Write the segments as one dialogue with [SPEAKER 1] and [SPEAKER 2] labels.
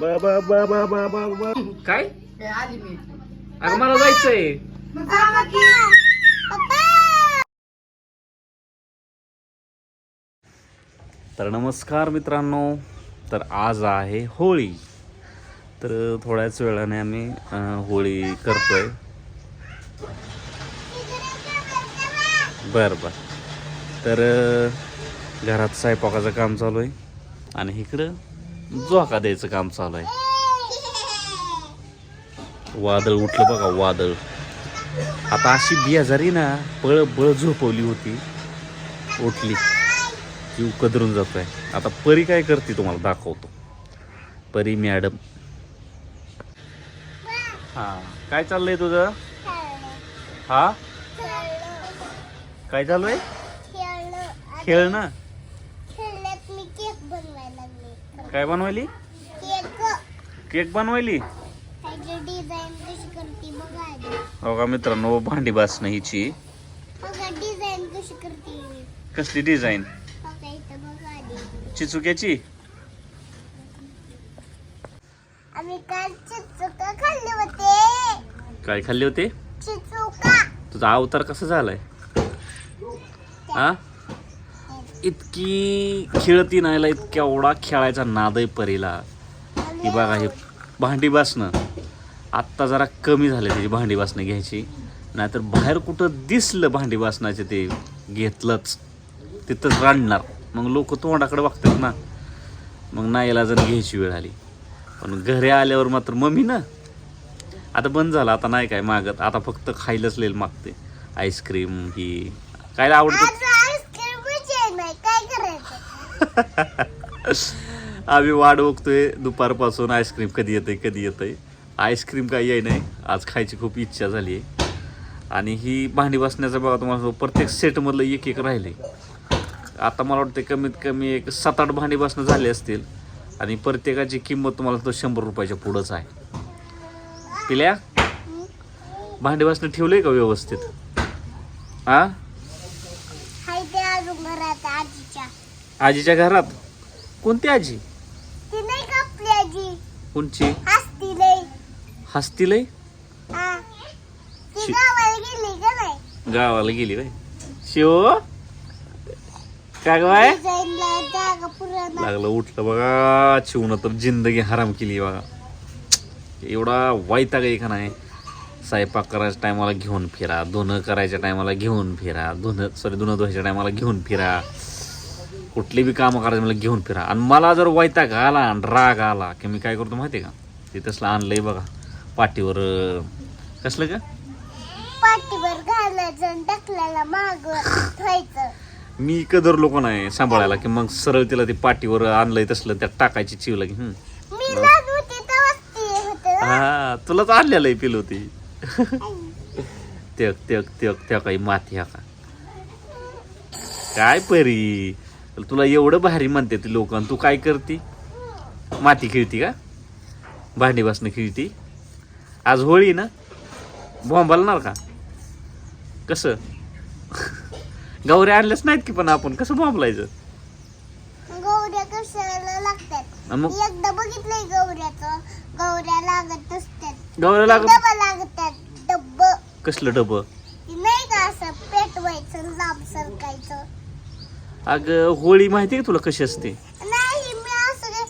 [SPEAKER 1] बा बा बा बा बा काय
[SPEAKER 2] ते आली मी
[SPEAKER 1] अगं मला जायचंय. तर नमस्कार मित्रांनो तर आज आहे होळी. तर थोड्याच वेळाने आम्ही अं, होळी करतोय. बर बर. तर अं, घरात स्वयंपाकाचं काम चालू आहे. आणि इकडं जोका द्यायचं काम चालू आहे. वादळ उठलं बघा वादळ. आता अशी बियाजारी ना पळ बळ झोपवली होती. उठली. जीव कदरून जातोय. आता परी काय करते तुम्हाला दाखवतो. परी मॅडम. हा काय चाललंय तुझं? हा? काय चालू आहे? खेळ ना
[SPEAKER 3] खेळण्यात मी केक बनवायला लागले
[SPEAKER 1] काय बनवायली?
[SPEAKER 3] Cake
[SPEAKER 1] cake बनवायली?
[SPEAKER 3] त्याची डिझाईन कशी करते बघा आधी
[SPEAKER 1] हो का मित्रांनो भांडी बासणं हिची. कसली डिझाईन चिचुक्याची? काय खाल्ले होते? तुझा अवतार कसा झालाय? हा? इतकी खेळती नाहीला इतक्या एवढा खेळायचा नादय परीला. की बघा हे भांडी बासणं आत्ता जरा कमी झाले त्याची भांडी बासणं घ्यायची. नाहीतर बाहेर कुठं दिसलं भांडी बासणाचे ते घेतलंच तिथंच रांडणार. मग लोक तोंडाकडे बघतात ना. मग नाहीला जण घ्यायची वेळ आली. पण घरी आल्यावर मात्र मम्मी ना. आता बंद झालं आता नाही काय मागत. आता फक्त खायलाच लेल मागते. आईस्क्रीम ही. काय आवडतं
[SPEAKER 3] आज आईस्क्रीमच आहे नाही काय करायचं
[SPEAKER 1] आम्ही वाट बघतोय दुपारपासून आईस्क्रीम कधी येतंय कधी येतंय. आईस्क्रीम काही आहे नाही. आज खायची खूप इच्छा झाली आहे. आणि ही भांडी बसण्याचा बघा तुम्हाला प्रत्येक सेटमधलं एक एक राहिले आता मला वाटतं कमीत कमी एक सात आठ भांडी बसणं झाले असतील. आणि प्रत्येकाची किंमत तुम्हाला तो शंभर रुपयाच्या पुढंच आहे. पिल्या? भांडी बसणं ठेवलंय का व्यवस्थित? हा
[SPEAKER 3] हाय ते अजून घरात आजीच्या
[SPEAKER 1] घरात? कोणती आजी?
[SPEAKER 3] ती नाही का आपली आजी?
[SPEAKER 1] कोणची?
[SPEAKER 3] हसती लई.
[SPEAKER 1] हसती लय
[SPEAKER 3] हा. ती
[SPEAKER 1] शी-
[SPEAKER 3] गावाला गेली का नाही?
[SPEAKER 1] गावाला गेली बाय शिव काय बाय?
[SPEAKER 3] डिझाईनला जागा पुराणा
[SPEAKER 1] लागलं उठलं बघा शिवनं तर जिंदगी हराम केली बघा. एवढा वाईटा काही का नाही? स्वयंपाक करायच्या टायमाला घेऊन फिरा धुणं करायच्या टायमाला घेऊन फिरा धुणं सॉरी धुणं धुवायच्या टायमाला घेऊन फिरा. कुठली बी कामं करायची मला घेऊन फिरा. आणि मला जर वैताग आला आणि राग आला की मी काय करतो माहिती आहे का? ते तसलं आणलंय बघा. पाठीवर कसलं का
[SPEAKER 3] पाठीवर घालायचं आणि टाकल्याला माग ठेवायचं.
[SPEAKER 1] मी कदर लोक नाही सांभाळायला की मग सरळ तिला ते पाठीवर आणलंय तसलं त्यात टाकायची चिव लागे हा. तुलाच आणलेलं आहे पिल होती ते ते ते त्या काही माती हा काय परी? तुला एवढं भारी म्हणते ते लोक तू काय करती? माती खेळती का? भांडी बसणं खेळती? आज होळी ना? बॉम्बालणार का? कसं? गौऱ्या आणल्याच नाहीत की पण आपण. कसं बॉम्बलायचं
[SPEAKER 3] गौऱ्या कशाला लागतात?
[SPEAKER 1] आणि मग?
[SPEAKER 3] एकदा बघितलंय गौऱ्याचं. गौऱ्या लागत असतात
[SPEAKER 1] गौऱ्या लागत
[SPEAKER 3] डबा लागतात. डब्ब
[SPEAKER 1] कसलं डबं?
[SPEAKER 3] नाही का असं पेटवायचं लांब सरकायचं?
[SPEAKER 1] अगं होळी माहिती आहे का तुला कशी असते?
[SPEAKER 3] नाही मी असं काय-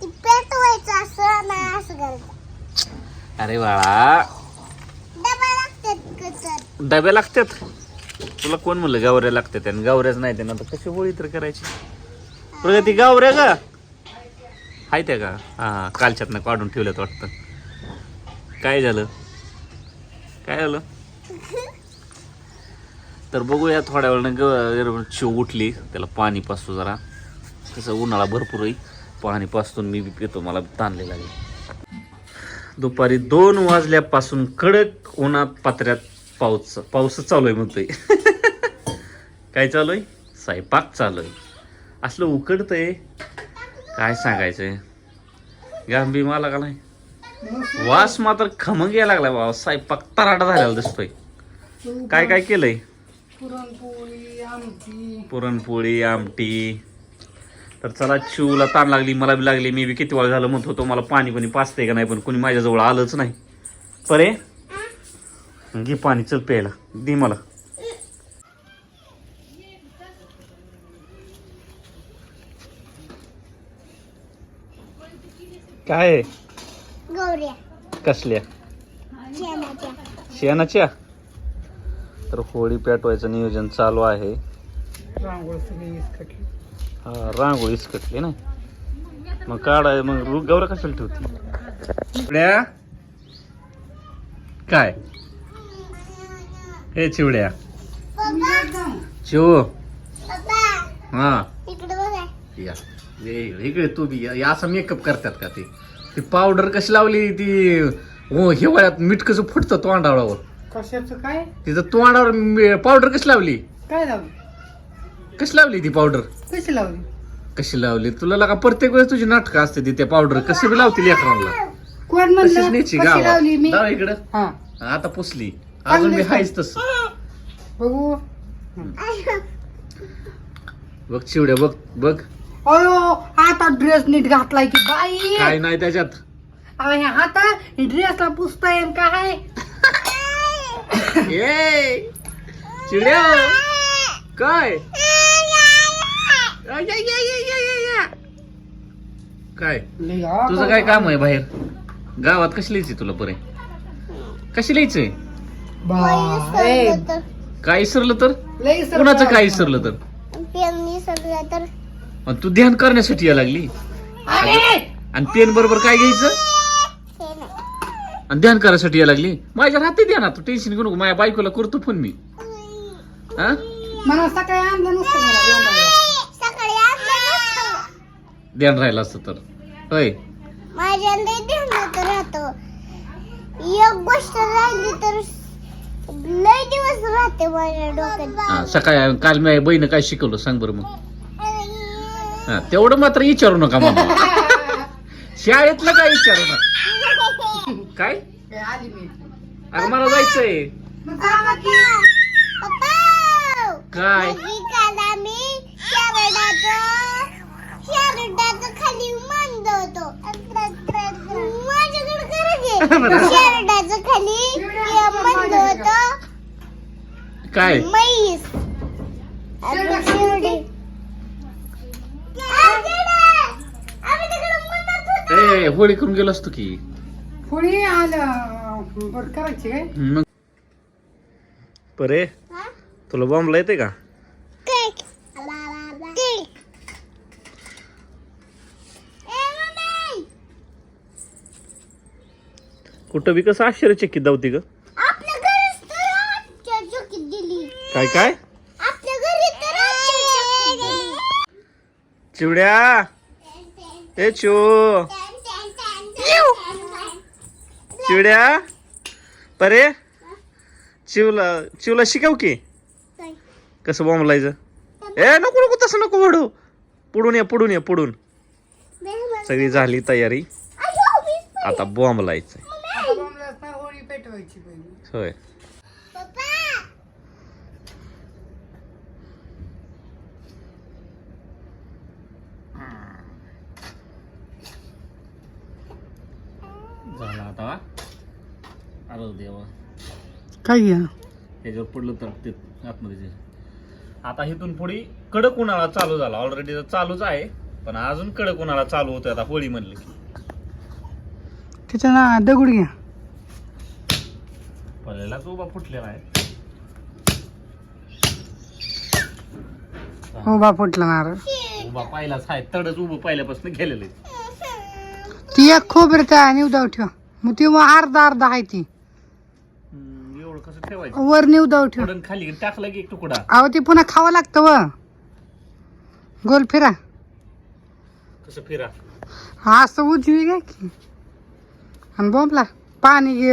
[SPEAKER 3] ती पेटवायचं असं नाही असं करायचं
[SPEAKER 1] अरे बाळा.
[SPEAKER 3] डबा लागतात कसं
[SPEAKER 1] डब्या लागतात? तुला कोण म्हणलं गावऱ्या लागतात आणि गावऱ्याच नाही त्यांना तर कशी होळी तर करायची? प्रगती गावऱ्या का हाय त्या का हा हा कालच्यातनं काढून ठेवल्यात वाटतं. काय झालं? काय झालं? तर बघूया थोड्या वेळानं ग शिव उठली. त्याला पाणी पाचतो जरा. तसं उन्हाळा भरपूर आहे. पाणी पाचतून मी बी पितो. मला ताणले लागले. दुपारी दोन वाजल्यापासून कडक उन्हात पात्र्यात पाऊस पाऊसच चालू आहे म्हणतोय. काय चालू आहे? स्वयंपाक चालू आहे. असलं उकडतंय. काय सांगायचंय? गांभी मला का नाही? वास मात्र खमंग यायला लागला बाबा. स्वयंपाक तराटा झालेला दिसतोय. काय काय केलंय?
[SPEAKER 2] पुरणपोळी आमटी.
[SPEAKER 1] पुरणपोळी आमटी. तर चला चिवला ताण लागली मला बी लागली. मी बी किती वेळ झालं म्हणत होतो मला पाणी कोणी पाचतंय का नाही पण कोणी माझ्याजवळ आलंच नाही. परे? घे पाणी चल प्यायला. दे मला. काय कसल्या?
[SPEAKER 3] शेणाच्या.
[SPEAKER 1] शेणाच्या? तर होळी पेटवायचं नियोजन चालू आहे. हा रांगोळी इसकटली ना मग काढाय मग रु- गौरा कशाला ठेवते? चिवड्या? काय? हे चिवड्या. चिव. हा. या. इकडे तू बी या. या असं मेकअप करतात का ते? ती पावडर कशी लावली ती? हो हिवाळ्यात मीठ कसं फुटतं तोंडावर?
[SPEAKER 2] कशाचं काय?
[SPEAKER 1] तिथं तोंडावर पावडर कशी लावली?
[SPEAKER 2] काय लावली?
[SPEAKER 1] कशी लावली ती पावडर
[SPEAKER 2] कशी लावली?
[SPEAKER 1] कशी लावली? तुला लगा प्रत्येक वेळेस तुझी नाटकं असते ती त्या पावडर कशी बी लावती लेकरांना.
[SPEAKER 2] कोण
[SPEAKER 1] तशीच
[SPEAKER 2] म्हणलं
[SPEAKER 1] न्यायची
[SPEAKER 2] कशी लावली मी?
[SPEAKER 1] गावात इकडं.
[SPEAKER 2] हा.
[SPEAKER 1] आता पुसली. अजून मी हायच तस.
[SPEAKER 2] बघू.
[SPEAKER 1] बघ चिवड्या बघ बघ.
[SPEAKER 2] अयो आता ड्रेस नीट घातलाय की बाई.
[SPEAKER 1] काय नाही त्याच्यात.
[SPEAKER 2] अहो, हे हाता ड्रेसला पुसताय आणि काय?
[SPEAKER 1] ए चिड्या काय काय तुझं काय काम आहे बाहेर? गावात कशी लिहायची तुला बरे कशी लिहायचंय काय विसरलं तर? कुणाचं काय विसरलं तर? मग तू ध्यान करण्यासाठी या लागली. आणि पेन बरोबर काय घ्यायचं? आणि ध्यान करायसाठी या लागली? माझ्या राहते ध्यानात तू टेन्शन घेऊ नको माझ्या बायकोला करतो फोन मी. हा?
[SPEAKER 2] मला सकाळी आणलं नसतं मला जेवणाला.
[SPEAKER 3] सकाळी आपलं नसतं.
[SPEAKER 1] ध्यान राहिलं असतं तर. होय.
[SPEAKER 3] माझ्या राहतो. एक गोष्ट राहिली तर लय दिवस राहते माझ्या डोक्यात.
[SPEAKER 1] हा, सकाळी काल मी बहिणी काय शिकवलं सांग बरं मग. हा, तेवढं मात्र विचारू नका मग. शाळेतलं काय विचारू नका. काय? मला जायचंय. काय? काय? होळी करून गेलो असतो की.
[SPEAKER 2] पुढे आलं. बरं करायची काय?
[SPEAKER 1] मग. परे
[SPEAKER 3] हा?
[SPEAKER 1] तुला बॉम्बला येते का? कुठं बी कसं आश्चर्यचकित धावती ग?
[SPEAKER 3] आपल्या घरीच तर आजच्या चुकीत दिली.
[SPEAKER 1] काय काय?
[SPEAKER 3] आपल्या घरी तर आजच्या चुकीत दिली.
[SPEAKER 1] चिवड्या. ए चो चिवड्या? परे? चिवला चिवला शिकव की. कसं बॉम्बलायचं ए नको नको तसं नको वडू पुढून ये पुढून ये पुढून. सगळी झाली तयारी. आता बॉम्ब लायचं होय. झाला आता आलो देवा
[SPEAKER 2] काय घ्या
[SPEAKER 1] त्याच्यावर पडलं तर ते आतमध्ये. आता इथून पुढे कडक उन्हाळा चालू झाला. ऑलरेडी चालूच आहे. पण अजून कडक उन्हाळा चालू होतोय आता होळी म्हणलं की.
[SPEAKER 2] त्याच्या ना दगड घ्या
[SPEAKER 1] पहिल्यालाच उभा फुटलेला आहे.
[SPEAKER 2] उभा फुटला नारळ
[SPEAKER 1] उभा पाहिलाच आहे. तडच उभं पहिल्यापासून गेलेलं. आहे.
[SPEAKER 2] ती एक खोबऱ्याचा निवदाव ठेव. मग ती मग अर्धा अर्धा आहे ती.
[SPEAKER 1] ठेवायचं.
[SPEAKER 2] वर निवदाव ठेव.
[SPEAKER 1] खाली टाकला की एक तुकडा.
[SPEAKER 2] अहो ती पुन्हा खावं लागतं व. गोल फिरा.
[SPEAKER 1] कसं फिरा?
[SPEAKER 2] हा असं उजवी घ्या की. आणि बोंबला. पाणी घे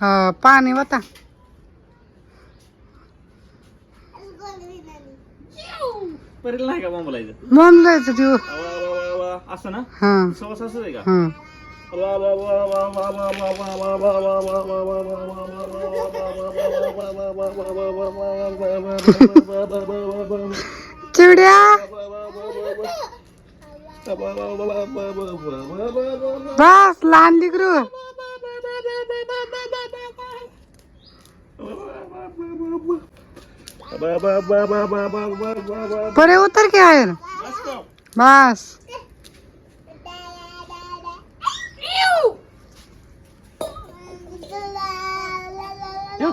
[SPEAKER 2] अं, पाणी होता.
[SPEAKER 1] परेल नाही का बोंबलायचं?
[SPEAKER 2] बोंबलायचं
[SPEAKER 1] वा, असं ना?
[SPEAKER 2] हा.
[SPEAKER 1] सवास असं आहे का?
[SPEAKER 2] हा.
[SPEAKER 1] Julia. Bas,
[SPEAKER 2] lan
[SPEAKER 1] di guru. Pada utar ke air? Mas. Mas.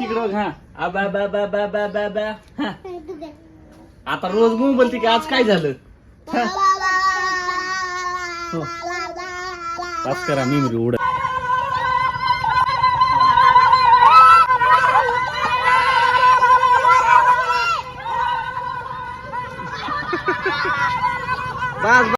[SPEAKER 3] येऊ की इकडं हा? आबा बा बा बा बा बा बा हा. आता रोज मग बोलते की आज काय झालं? हो. पास करा मी म्हणजे उडा बस.